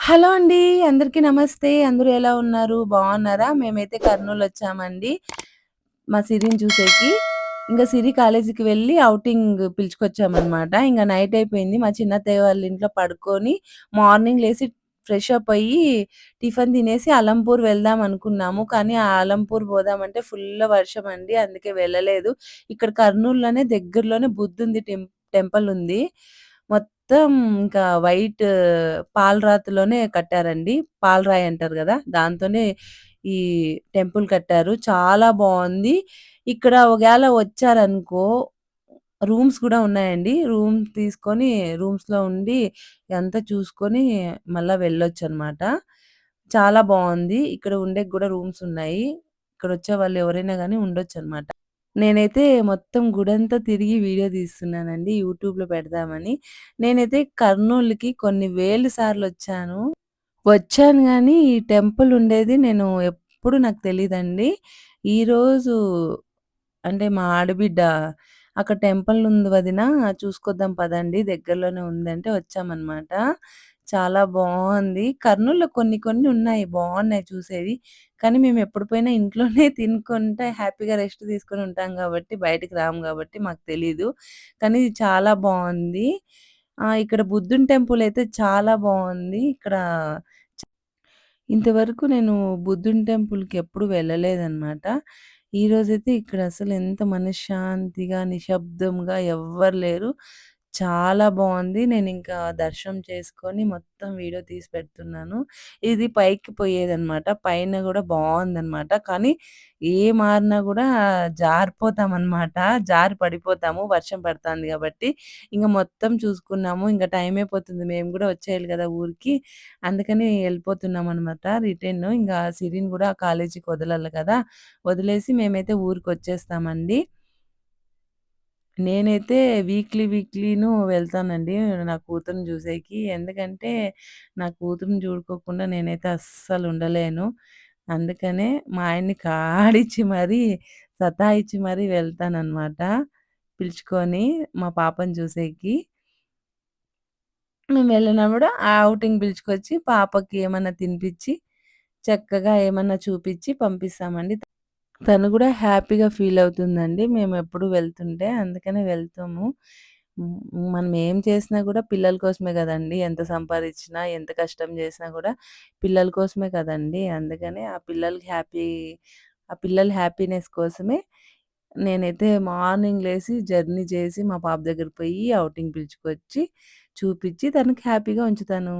Hello అండి. అందరికీ నమస్తే. అందరూ ఎలా ఉన్నారు? బాగున్నారా? మేమైతే కర్నూలొచ్చామండి. మా సిరిని చూసేకి. ఇంకా సిరి కాలేజీకి వెళ్ళి ఔటింగ్ పిలుచుకొచ్చామన్నమాట ఇంకా నైట్ అయిపోయింది. మా చిన్నత్తయ్య వాళ్ళ ఇంట్లో పడుకొని, మార్నింగ్ లేచి ఫ్రెష్ అప్ అయ్యి, టిఫిన్ తినేసి అలంపూర్ వెళ్దాం అనుకున్నాము. కానీ ఆ అలంపూర్ పోదామంటే ఫుల్ వర్షం అండి. అందుకే వెళ్ళలేదు. ఇక్కడ కర్నూలులోనే దగ్గరలోనే బుద్ధుంది టెంపుల్ ఉంది. మొత్తం మొత్తం ఇంకా వైట్ పాలరాతిలోనే కట్టారండి. పాలరాయి అంటారు కదా దాంతోనే ఈ టెంపుల్ కట్టారు. చాలా బాగుంది ఇక్కడ ఒకవేళ వచ్చారనుకో రూమ్స్ కూడా ఉన్నాయండి. రూమ్ తీసుకొని రూమ్స్‌లో ఉండి ఇదంతా చూసుకొని మళ్ళీ వెళ్ళొచ్చు అనమాట చాలా బాగుంది ఇక్కడ ఉండేకి కూడా రూమ్స్ ఉన్నాయి. ఇక్కడ వచ్చే వాళ్ళు ఎవరైనా కానీ ఉండొచ్చు అనమాట నేనైతే మొత్తం గుడంతా తిరిగి వీడియో తీస్తున్నానండి. యూట్యూబ్‌లో పెడదామని. నేనైతే కర్నూలుకి కొన్ని వేల సార్లు వచ్చాను వచ్చాను కానీ ఈ టెంపుల్ ఉండేది నేను ఎప్పుడు నాకు తెలియదండి ఈరోజు అంటే మా ఆడబిడ్డ అక్కడ టెంపుల్ ఉంది వదిన చూసుకొద్దాం పదండి దగ్గరలోనే ఉందంటే వచ్చామనమాట. చాలా బావుంది. కర్నూల్‌లో కొన్ని కొన్ని ఉన్నాయి. బావున్నాయి చూసేవి. కానీ మేమెప్పుడు పోయినా ఇంట్లోనే తినుకుంటా హ్యాపీగా రెస్ట్ తీసుకొని ఉంటాం గాబట్టి, బయటికి రాము గాబట్టి మాకు తెలీదు. కానీ ఇది చాలా బావుంది. ఆహ్, ఇక్కడ బుద్ధుని టెంపుల్ అయితే చాలా బావుంది. ఇక్కడ చ ఇంతవరకు నేను బుద్ధుని టెంపుల్‌కి ఎప్పుడు వెళ్ళలేదనమాట. ఈరోజైతే ఇక్కడ అసలు ఎంత మనశ్శాంతిగా, నిశ్శబ్దంగా ఎవ్వరు లేరు. చాలా బావుంది. నేనింకా దర్శనం చేసుకొని మొత్తం వీడియో తీసి పెడుతున్నాను. ఇది పైకి పోయేదనమాట. పైన గూడా బావుందనమాట. కానీ ఏ మారినా గూడా జారిపోతామనమాట. జారి పడిపోతాము. వర్షం పడతాంది గాబట్టి. ఇంకా మొత్తం చూసుకున్నాము. ఇంక టైం అయిపోతుంది. మేము గూడా వచ్చేయాలి గదా ఊరికి. అందుకని ఎళ్ళిపోతున్నామనమాట రిటర్న్. ఇంకా సిరిని గూడా కాలేజీకి వదలాలి కదా వదిలేసి మేమైతే ఊరికొచ్చేస్తామండి. నేనైతే వీక్లీ వీక్లీను వెళ్తానండి నా కూతురిని చూసేకి. ఎందుకంటే, నా కూతురిని చూడుకోకుండా నేనైతే అస్సలు ఉండలేను. అందుకనే మా ఆయన్ని కాడిచ్చి మరీ, సతాయిచ్చి మరీ వెళ్తాననమాట. పిలుచుకొని మా పాపని చూసేకి. మేము వెళ్ళినప్పుడు ఆ ఔటింగ్ పిలుచుకొచ్చి పాపకి ఏమన్నా తినిపిచ్చి, చక్కగా ఏమన్నా చూపిచ్చి పంపిస్తామండి. తను కూడా హ్యాపీగా ఫీల్ అవుతుందండి. మేము ఎప్పుడు వెళ్తుంటే. అందుకనే వెళ్తాము. మనం ఏం చేసినా కూడా పిల్లల కోసమే కదండి ఎంత సంపాదిచ్చినా, ఎంత కష్టం చేసినా కూడా పిల్లల కోసమే కదండీ! అందుకనే ఆ పిల్లలకి హ్యాపీ ఆ పిల్లల హ్యాపీనెస్ కోసమే నేనైతే మార్నింగ్ లేసి జర్నీ చేసి మా పాప దగ్గరికి పోయి ఔటింగ్ పిలుచుకొచ్చి, చూపిచ్చి తనకి హ్యాపీగా ఉంచుతాను.